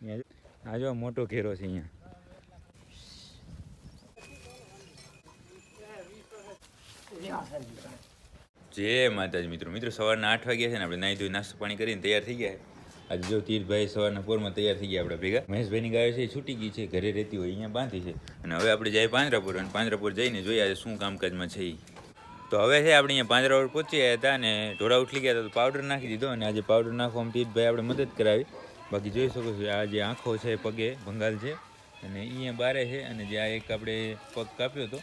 આ જો મોટો ઘેરો છે અહીંયા. જય માતાજી મિત્રો. મિત્રો, સવારના આઠ વાગ્યા છે ને આપણે નાહી ધોઈ નાસ્તો પાણી કરીને તૈયાર થઈ ગયા આજે જો તીર્થભાઈ સવારના પોરમાં તૈયાર થઈ ગયા આપણે ભેગા. મહેશભાઈની ગાયો છે છૂટી ગઈ છે, ઘરે રહેતી હોય અહીંયા બાંધી છે. અને હવે આપણે જાય પાંજરાપુર અને પાંજરાપુર જઈને જોઈએ આજે શું કામકાજમાં છે. તો હવે છે આપણે અહીંયા પાંજરાપુર પહોંચી ગયા હતા અને ઢોરા ઉઠલી ગયા હતા તો પાવડર નાખી દીધો અને આજે પાવડર નાખવામાં તીર્થભાઈ આપણે મદદ કરાવી. બાકી જોઈ શકો છો, આ જે આંખો છે પગે ભંગાલ છે. અને અહીંયા બારે છે અને જે આ એક આપણે પગ કાપ્યો હતો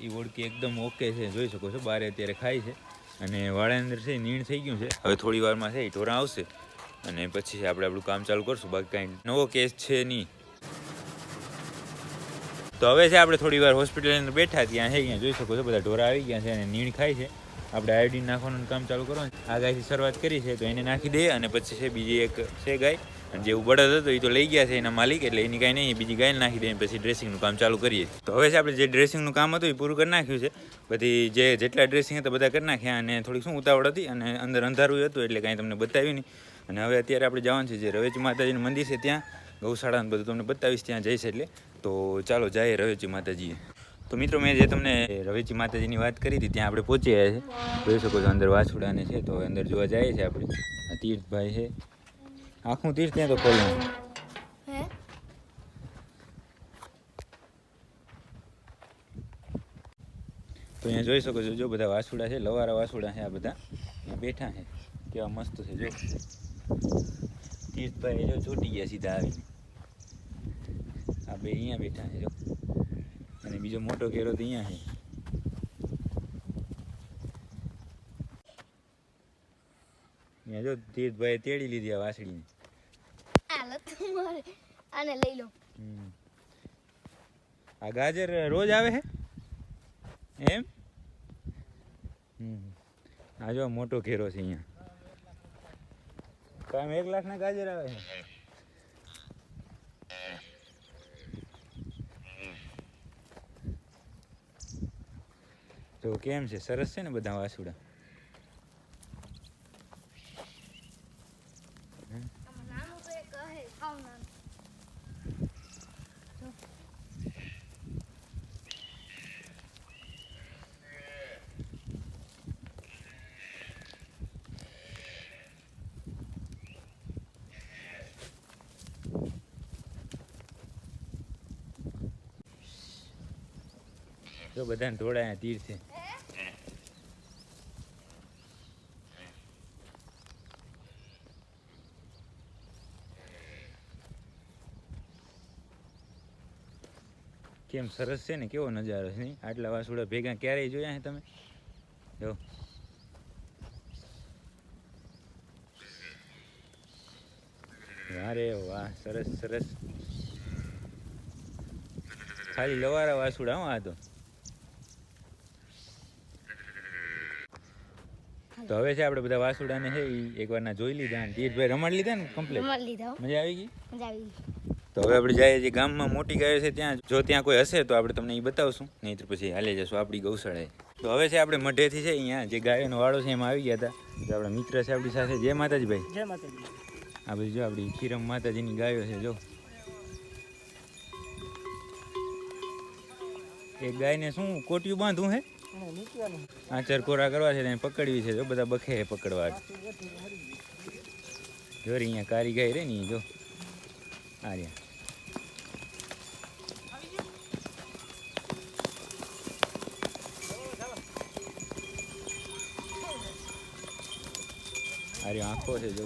એ ઓળકી એકદમ ઓકે છે. જોઈ શકો છો, બારે અત્યારે ખાય છે. અને વાળા અંદર છે નીણ થઈ ગયું છે. હવે થોડી વારમાં છે એ ઢોરા આવશે. અને પછી આપણે આપણું કામ ચાલુ કરશું. બાકી કાંઈ નવો કેસ છે નહીં. તો હવે છે આપણે થોડી વાર હોસ્પિટલ અંદર બેઠા, ત્યાં છે, અહીંયા જોઈ શકો છો, બધા ઢોરા આવી ગયા છે અને નીણ ખાય છે. આપણે આયોડીન નાખવાનું કામ ચાલુ કરવાનું. આ ગાયથી શરૂઆત કરી છે, તો એને નાખી દઈએ અને પછી છે બીજી એક છે ગાય. અને જેવું બળદ હતો, એ તો લઈ ગયા છે એના માલિક, એટલે એની કાંઈ નહીં, બીજી ગાય નાખી દઈએ પછી ડ્રેસિંગનું કામ ચાલુ કરીએ. તો હવે છે આપણે જે ડ્રેસિંગનું કામ હતું, એ પૂરું કરી નાખ્યું છે. બધી જે જેટલા ડ્રેસિંગ હતા, બધા કરી નાખ્યા અને થોડીક શું ઉતાવળ હતી અને અંદર અંધારું હતું, એટલે કાંઈ તમને બતાવ્યું નહીં. અને હવે અત્યારે આપણે જવાનું છે જે રવેચી માતાજીનું મંદિર છે ત્યાં. ગૌશાળાને બધું તમને બતાવીશ, ત્યાં જઈશ એટલે. તો ચાલો જાય રવેચી માતાજીએ. તો મિત્રો મેં જે તમને રવેચી માતાજીની વાત કરી હતી ત્યાં આપણે પહોંચી ગયા છે. જોઈ શકો છો અંદર વાછુડાને છે તો હવે અંદર જોવા જઈએ છે આપણે. આ તીર્થભાઈ છે. આખું તીર્થ ત્યાં તો ખોલું. હે? તો અહીંયા જોઈ શકો છો જો બધા વાસુડા છે લવારા વાસુડા છે આ બધા. અહીંયા બેઠા છે. કેવા મસ્ત છે જો. તીર્થભાઈ જો ચોટી ગયા સીધા આવીને. આ બે અહીંયા બેઠા છે જો. અને બીજો મોટો કેરો તો અહીંયા છે. અહીંયા જો તીર્થભાઈ તેડી લીધી આ વાસળીને. હાલો તમારે આને લઈ લો. આ ગાજર રોજ આવે છે એમ? હમ. આ જો મોટો ઘેરો છે અહીંયા. કામ એક લાખના ગાજર આવે છે જો કેમ છે? સરસ છે ને બધા વાસુડા? તો જો બધાને ધોળાયા તીર છે. કેમ સરસ છે ને? કેવો નજારો છે આટલા વાસુડા ભેગા ક્યારેય જોયા છે તમે? જો. અરે વાહ સરસ સરસ. ખાલી લવારા વાસુડા હું આ તો. તો હવે છે આપણે બધા વાસુડાને છે એ એકવાર ના જોઈ લીધા અને તીર્થભાઈ રમાડી લીધા ને કમ્પ્લીટ મજા આવી ગઈ? મજા આવી ગઈ. તો હવે આપણે જઈએ જે ગામમાં મોટી ગાયો છે ત્યાં. જો ત્યાં કોઈ હશે તો આપણે તમને એ બતાવશું. નહીં તો પછી હાલે જશું આપણી ગૌશાળાએ. તો હવે છે આપણે મઢેથી છે અહીંયા જે ગાયોનો વાળો છે એમાં આવી ગયા હતા. તો આપણા મિત્ર છે આપણી સાથે. જય માતાજી ભાઈ જય માતાજી. આ બધી જો આપણી ખીરમ માતાજીની ગાયો છે જો. એ ગાયને શું કોટિયું બાંધવું હે? આ ચરકોરા કરવા છે તેને પકડવી છે જો. બધા બખે પકડવા જો અહીંયા કારી ગાય રે ને જો. આ રહ્યા રહ્યો આંખો છે જો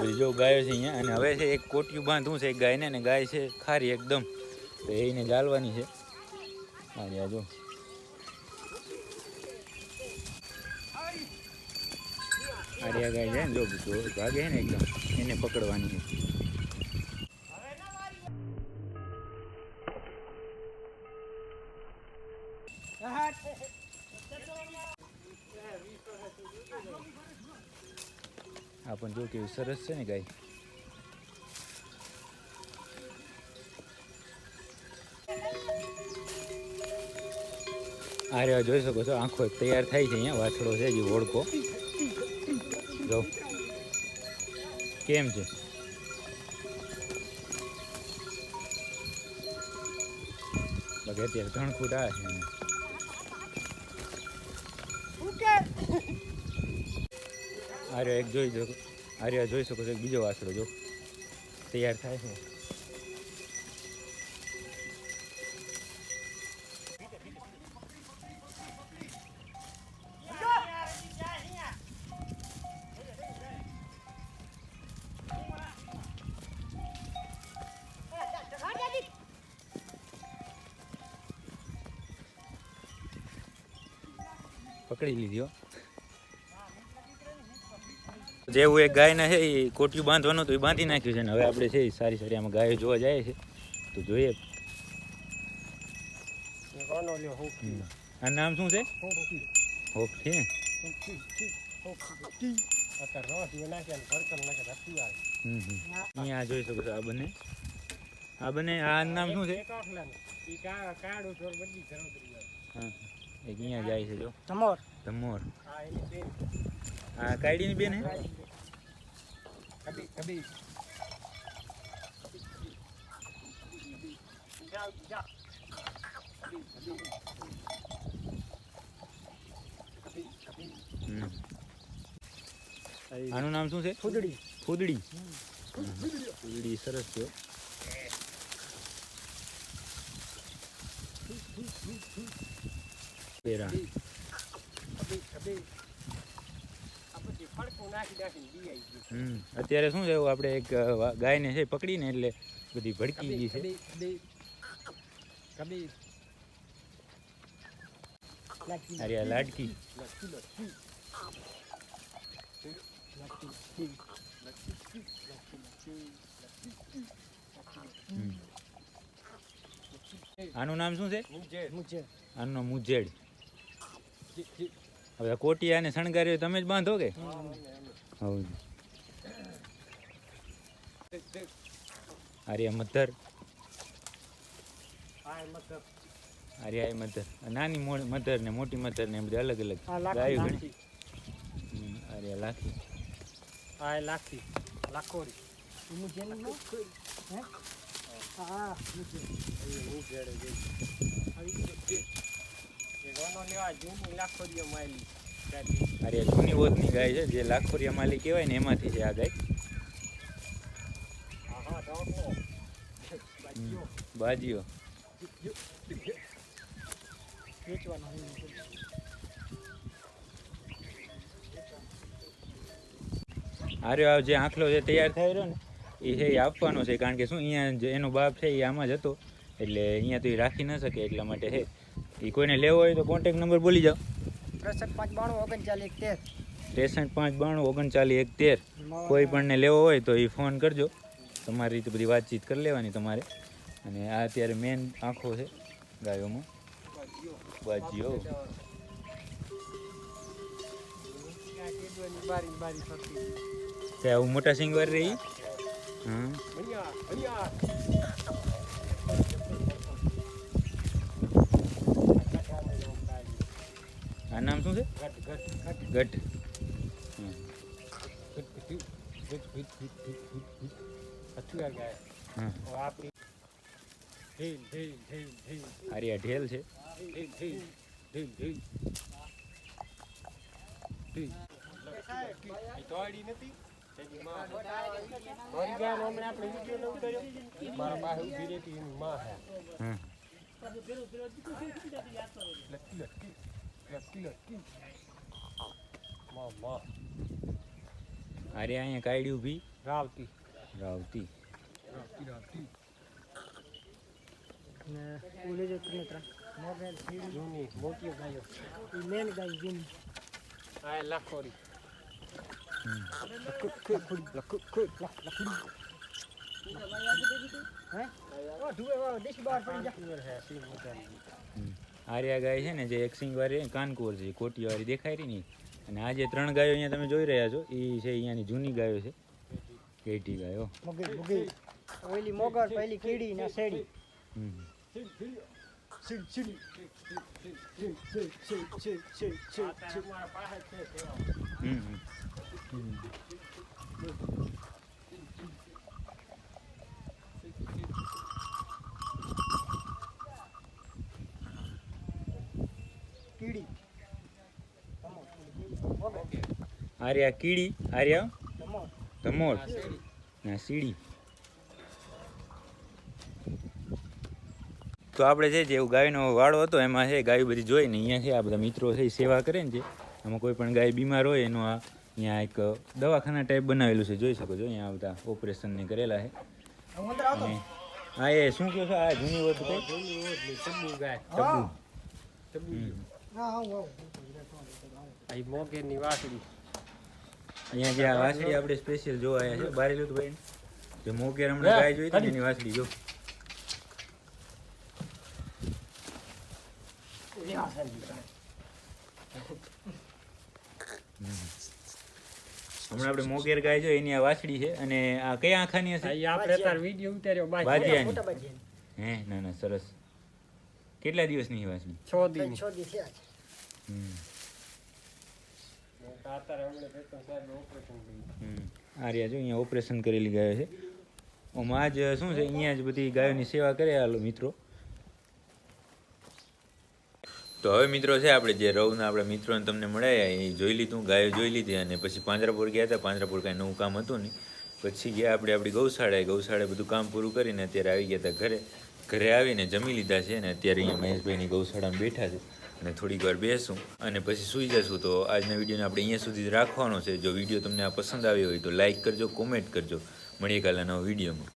બીજો ગાયો છે અહીંયા, અને હવે છે એક કોટિયું બાંધવું છે, એક ગાયને ને ગાય છે ખારી એકદમ. તો એને જાળવાની છે. રહ્યા જો. આ રહ્યા ગાય જાય ને જો ભાગે ને એકદમ, એને પકડવાની છે. આ પણ જો કેવું સરસ છે ને ગાય. આ જોઈ શકો છો, આંખો તૈયાર થાય છે અહીંયા, વાછડો છે જે ઓળખો જો કેમ છે? બગે અત્યારે ઘણ આવે છે. આર્યો એક જોઈ જો આર્યો જોઈ શકો છો બીજો વાસડો જો. તૈયાર થાય છે. પકડી લીધો જેવું એક ગાયના છે એ કોટિયું બાંધવાનું તો એ બાંધી નાખ્યું છે ને હવે આપણે છે એ સારી સારી આમાં ગાયો જોવા જાય છે. તો જોઈએ. આ નામ શું છે? હોપ છે. અહીંયા જોઈ શકો છો આ બંને. આ બંને આ નામ શું છે? હા. એક ક્યાં જાય છે? જો ધમોર. ધમોર. હા કાયડીની બેન હે? હમ. આનું નામ શું છે? ફૂદડી. ફૂદડી. ફૂદડી સરસ છે હો. પેરા. અત્યારે શું છે આપણે એક ગાયને છે પકડીને એટલે બધી ભડકી ગઈ છે. અરે આ લાડકી. આનું નામ શું છે? આનું નામ મુજેડ. હવે કોટિયા ને શણગાર્યો તમે જ બાંધો કે? હવ. આર્યા મધર. આર્યા મધર. નાની મધર ને મોટી મધર ને બધી અલગ અલગ. ગાયો ઘણી. આર્યા લાખી. લાખી. લાખોરી. હા? આર્યા જૂની ઓતની ગાય. છે જે લાખોરિયા માલી કહેવાય ને એમાંથી છે આ ગાય. બાજીઓ. આર્યો આવ જે આંખલો જે તૈયાર થઈ રહ્યો ને એ છે એ આપવાનો છે કારણ કે શું અહીંયા એનો બાપ છે એ આમાં જ હતો. એટલે અહીંયા તો એ રાખી ન શકે એટલા માટે છે. એ કોઈને લેવો હોય તો કોન્ટેક નંબર બોલી જાઓ. ત્રેસઠ પાંચ બાણું ઓગણચાલીસ તેર ત્રેસઠ પાંચ બાણું ઓગણચાલીસ એક તેર કોઈ પણને લેવો હોય તો એ ફોન કરજો. તમારી રીતે બધી વાતચીત કરી લેવાની તમારે. અને આ અત્યારે મેન આંખો છે ગાયોમાં. બાજીઓ. આવું મોટા સિંગવાર રહી હા અહીંયા અહીંયા આ નામ શું છે ગઢ હમ. હા. આરી આ ઢેલ છે. મારા પાસે ઊભી રહેતી એની માં હે. આરે અહીંયા કાયડી ઊભી રાવતી. રાવતી. રાવતી રાવતી. ને ઓલે જો ત્રણ મોગલ જૂની મોટી ગાયો. એ મેન ગાય જૂની. આ લાખોરી. હમ. લખુડી લખુડી લખુડી હે ઓ ધુએ દેશી બહાર પડી જા. હે સી મજાની હમ. આર્યા ગાય છે ને જે એક સિંગવાળી કાનકુર છે કોટી વાળી દેખાય રહી નહીં અને આ જે ત્રણ ગાયો અહીંયા તમે જોઈ રહ્યા છો એ છે અહીંયાની જૂની ગાયો છે. કેટી ગાયો. ઓઈલી મોગર પહેલી કીડી ને શેડી. હમ. હમ. આર્યા કીડી આર્યા તમો ધમોર ના સીડી. તો આપણે છે જે એવું ગાયનો વાળો હતો એમાં છે ગાયો બધી જોઈને અહીંયા છે આ બધા મિત્રો છે સેવા કરે ને છે આમાં કોઈ પણ ગાય બીમાર હોય એનું આ અહીંયા એક દવાખાના ટાઈપ બનાવેલું છે જોઈ શકો છો અહીંયા બધા ઓપરેશન ને કરેલા છે. અને હા એ શું કહો છો આ જૂની વસ્તુ કઈ? ગાય. હા. અહીંયા જે આ વાસળી આપણે સ્પેશિયલ જોવા આવ્યા છે બારેલું તો ભાઈ જે મોગેર હમણાં ગાય જોઈ હતી એની વાસળી જો. હમણાં આપણે મોગેર ગાય જો એની આ વાસળી છે. અને આ કયા આંખાની હશે? આપણે તાર વિડિયો ઉતાર્યો બાજી. હે ના ના સરસ. કેટલા દિવસની છે વાસળી દિવસ દિન છ દિન થયા છે. હમ અત્યારે હમણાં પેટ્રોલ સાહેબ ઓપરેશન કર્યું હમ. આ રહ્યા જો અહીંયા ઓપરેશન કરેલી ગાયો છે. આમાં આજ શું છે, અહીંયા જ બધી ગાયોની સેવા કરે હાલો મિત્રો. તો હવે મિત્રો છે આપણે જે રવના આપણા મિત્રોને તમને મળ્યા, એ જોઈ લીધું, ગાયો જોઈ લીધી અને પછી પાંજરાપુર ગયા હતા. પાંજરાપુર કાંઈ નવું કામ હતું નહીં. પછી ગયા આપણે આપણી ગૌશાળાએ. ગૌશાળાએ બધું કામ પૂરું કરીને અત્યારે આવી ગયા હતા ઘરે. ઘરે આવીને જમી લીધા છે અને અત્યારે અહીંયા મહેશભાઈની ગૌશાળામાં બેઠા છે. અને થોડીક વાર બેસું અને પછી સૂઈ જશું. તો આજના વિડીયોને આપણે અહીંયા સુધી રાખવાનો છે. જો વીડિયો તમને આ પસંદ આવ્યો હોય તો લાઈક કરજો, કોમેન્ટ કરજો. મળીએ કાલે નવા વિડીયોમાં.